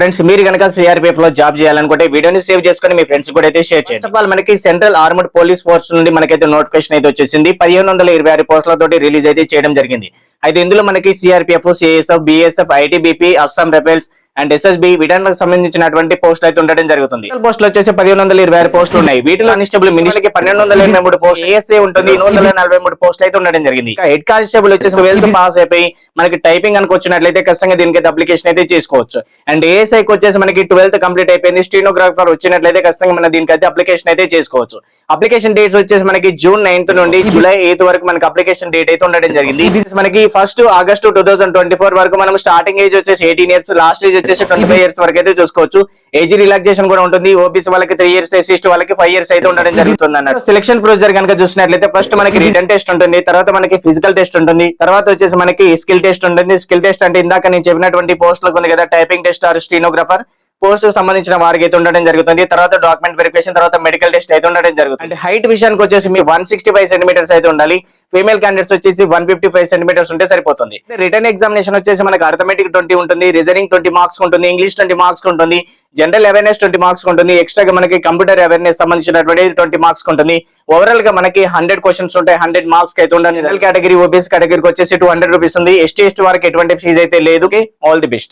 Friends మీరు కనుక సిఆర్పిఎఫ్లో job చేయాలనుకుంటే వీడియోని సేవ్ చేసుకొని మీ ఫ్రెండ్స్ కూడా అయితే షేర్ చేయండి. వాళ్ళు ఆల్ మనకి సెంట్రల్ ఆర్మడ్ పోలీస్ ఫోర్స్ నుండి మనకైతే నోటిఫికేషన్ అయితే వచ్చేసింది. పదిహేను వందల ఇరవై ఆరు పోస్టులతోటి రిలీజ్ అయితే చేయడం జరిగింది. అయితే ఇందులో మనకి CRPF CSF BSF ITBP Assam rebels and SSB వీటికి సంబంధించినటువంటి పోస్టులు అయితే ఉండడం జరుగుతుంది. పోస్టులు వచ్చేసి పదిహేను వందల ఇరవై ఆరు పోస్టులు ఉన్నాయి. వీటిలో అనిస్టబుల్ మినిస్టర్కి పన్నెండు వందల ఎనభై మూడు పోస్ట్ ఏఎస్ఏ ఉంటుంది ఎనిమిది వందల నలభై మూడు పోస్టులు అయితే ఉండడం జరిగింది. హెడ్ కానిస్టేబుల్ వచ్చేసి వెల్త్ పాస్ అయిపోయి మనకి టైపింగ్ అని వచ్చినట్లయితే ఖచ్చితంగా దీనికి అప్లికేషన్ అయితే చేసుకోవచ్చు. అండ్ ఏఎస్ఐకి వచ్చేసి మనకి ట్వెల్త్ కంప్లీట్ అయిపోయింది. స్టీనోగ్రాఫర్ వచ్చినట్లయితే ఖచ్చితంగా మన దీనికి అయితే అప్లికేషన్ అయితే చేసుకోవచ్చు. అప్లికేషన్ డేట్స్ వచ్చేసి మనకి జూన్ నైన్త్ నుండి జూలై ఎయిత్ వరకు మనకి అప్లికేషన్ డేట్ అయితే ఉండడం జరిగింది. ఇది మనకి first August two thousand twenty four వరకు మనం స్టార్టింగ్ ఏజ్ వచ్చేసి ఎయిటీన్ ఇయర్స్ లాస్ట్ ఏజ్ వచ్చేసి ట్వంటీ ఫైవ్ ఇయర్స్ వరకు అయితే చూసుకోవచ్చు. ఏజ్ రిలాక్సేషన్ కూడా ఉంటుంది. ఓబీసీ వాళ్ళకి త్రీ ఇయర్స్ ఎస్సీ వాళ్ళకి ఫైవ్ ఇయర్స్ అయితే ఉండడం జరుగుతుంది అన్నట్టు. సెలక్షన్ ప్రొసీజర్ కనుక చూసినట్లయితే ఫస్ట్ మనకి రిటర్న్ టెస్ట్ ఉంటుంది. తర్వాత మనకి ఫిజికల్ టెస్ట్ ఉంటుంది. తర్వాత వచ్చేసి మనకి స్కిల్ టెస్ట్ ఉంటుంది. స్కిల్ టెస్ట్ అంటే ఇందాక నేను చెప్పినటువంటి పోస్టులకు ఉంది కదా typing test or stenographer post సంబంధించిన వారికి అయితే ఉండడం జరుగుతుంది. తర్వాత డాక్యుమెంట్ వెరిఫికేషన్ తర్వాత మెడికల్ టెస్ట్ అయితే ఉండడం జరుగుతుంది. అండ్ హైట్ విషయానికి వచ్చేసి మీ వన్ సిక్స్టీ ఫైవ్ సెంటీమీటర్స్ అయితే ఉండాలి. ఫీమేల్ క్యాండిడేట్స్ వచ్చేసి వన్ ఫిఫ్టీ ఫైవ్ సెంటీమీటర్స్ ఉంటే సరిపోతుంది. రిటర్న్ ఎగ్జామినేషన్ వచ్చేసి మనకి అర్థమెటిక్ ట్వంటీ ఉంటుంది రీజనింగ్ ట్వంటీ మార్క్స్ ఉంటుంది ఇంగ్లీష్ ట్వంటీ మార్క్స్ ఉంటుంది జనరల్ అవేర్నెస్ ట్వంటీ మార్క్స్ ఉంటుంది ఎక్స్ట్రాగా మనకి కంప్యూటర్ అవేర్నెస్ సంబంధించినటువంటి ట్వంటీ మార్క్స్ ఉంటుంది. ఓవరాల్గా మనకి హండ్రెడ్ క్వశ్చన్స్ ఉంటాయి. హండ్రెడ్ మార్క్స్ అయితే ఉండాలి. జనరల్ కేటగిరీ ఓబీసీ కేటగిరీకి వచ్చేసి టూ హండ్రెడ్ రూపీస్ ఉంది. ఎస్టీ ఎస్టీ వారికి ఎటువంటి ఫీజు అయితే లేదు. All the best